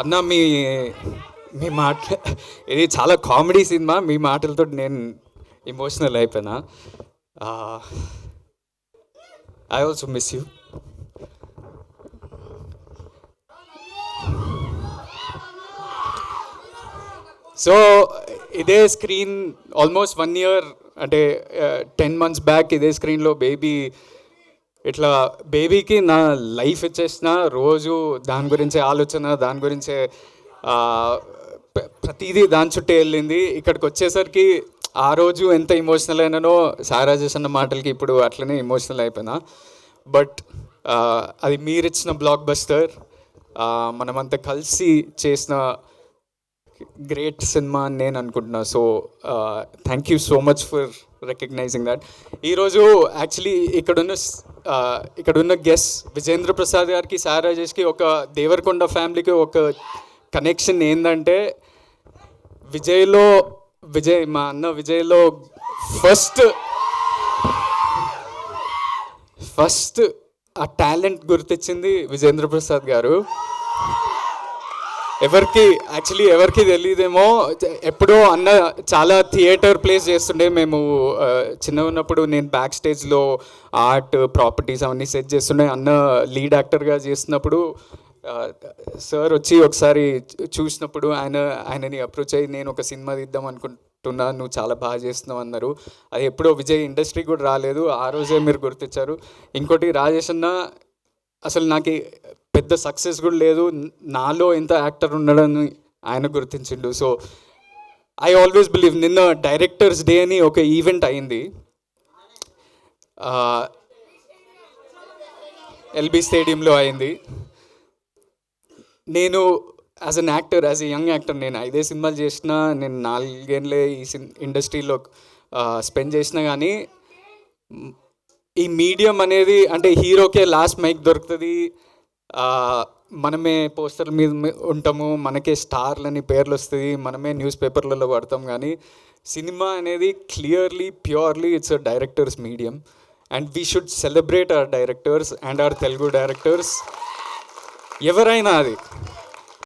అన్న మీ మీ మాట ఇది చాలా కామెడీ సినిమా మీ మాటలతో నేను ఇమోషనల్ అయిపోయినా. I also miss you so ఇదే స్క్రీన్ ఆల్మోస్ట్ వన్ ఇయర్ అంటే టెన్ మంత్స్ బ్యాక్ ఇదే స్క్రీన్లో బేబీ ఇట్లా బేబీకి నా లైఫ్ ఇచ్చేసిన రోజు దాని గురించే ఆలోచన దాని గురించే ప్రతిదీ దాని చుట్టే వెళ్ళింది. ఇక్కడికి వచ్చేసరికి ఆ రోజు ఎంత ఇమోషనల్ అయినానో సారా చేసిన మాటలకి ఇప్పుడు అట్లనే ఇమోషనల్ అయిపోయినా. బట్ అది మీరిచ్చిన బ్లాక్ బస్టర్ మనమంతా కలిసి చేసిన గ్రేట్ సినిమా అని నేను అనుకుంటున్నా. So thank you so much for recognizing that ఈరోజు యాక్చువల్లీ ఇక్కడున్న uh, ఇక్కడున్న గెస్ట్ విజేంద్ర ప్రసాద్ గారికి సార్ రాజేష్కి ఒక దేవరకొండ ఫ్యామిలీకి ఒక కనెక్షన్ ఏంటంటే విజయ్లో విజయ్ మా అన్న విజయ్లో ఫస్ట్ ఫస్ట్ ఆ టాలెంట్ గుర్తించింది విజేంద్ర ప్రసాద్ గారు. ఎవరికి యాక్చువల్లీ ఎవరికి తెలియదేమో ఎప్పుడో అన్న చాలా థియేటర్ ప్లేస్ చేస్తుండే మేము చిన్న చిన్నగా ఉన్నప్పుడు నేను బ్యాక్ స్టేజ్లో ఆర్ట్ ప్రాపర్టీస్ అవన్నీ సెట్ చేస్తుండే. అన్న లీడ్ యాక్టర్గా చేస్తున్నప్పుడు సార్ వచ్చి ఒకసారి చూసినప్పుడు ఆయన ఆయనని అప్రోచ్ అయ్యి నేను ఒక సినిమా తీద్దాం అనుకుంటున్నా నువ్వు చాలా బాగా చేస్తున్నావు అన్నారు. అది ఎప్పుడో విజయ్ ఇండస్ట్రీ కూడా రాలేదు. ఆ రోజే మీరు గుర్తించారు. ఇంకోటి రాజేష్ అన్న అసలు నాకు పెద్ద సక్సెస్ కూడా లేదు. నాలో ఎంత యాక్టర్ ఉండడని ఆయన గుర్తించిండు. సో ఐ ఆల్వేస్ బిలీవ్ నిన్న డైరెక్టర్స్ డే అని ఒక ఈవెంట్ అయింది. ఎల్బీ స్టేడియంలో అయింది. నేను as an actor as a young actor నేను ఐదే సినిమాలు చేసిన నేను నాలుగేళ్ళే ఈ సిన్ ఇండస్ట్రీలో స్పెండ్ చేసిన కానీ ఈ మీడియం అనేది అంటే హీరోకే లాస్ట్ మైక్ దొరుకుతుంది. మనమే పోస్టర్ల మీద ఉంటాము మనకే స్టార్లు అని పేర్లు వస్తుంది మనమే న్యూస్ పేపర్లలో పడతాం కానీ సినిమా అనేది clearly purely it's a directors medium. And we should celebrate our directors and our Telugu directors. ఎవరైనా అది.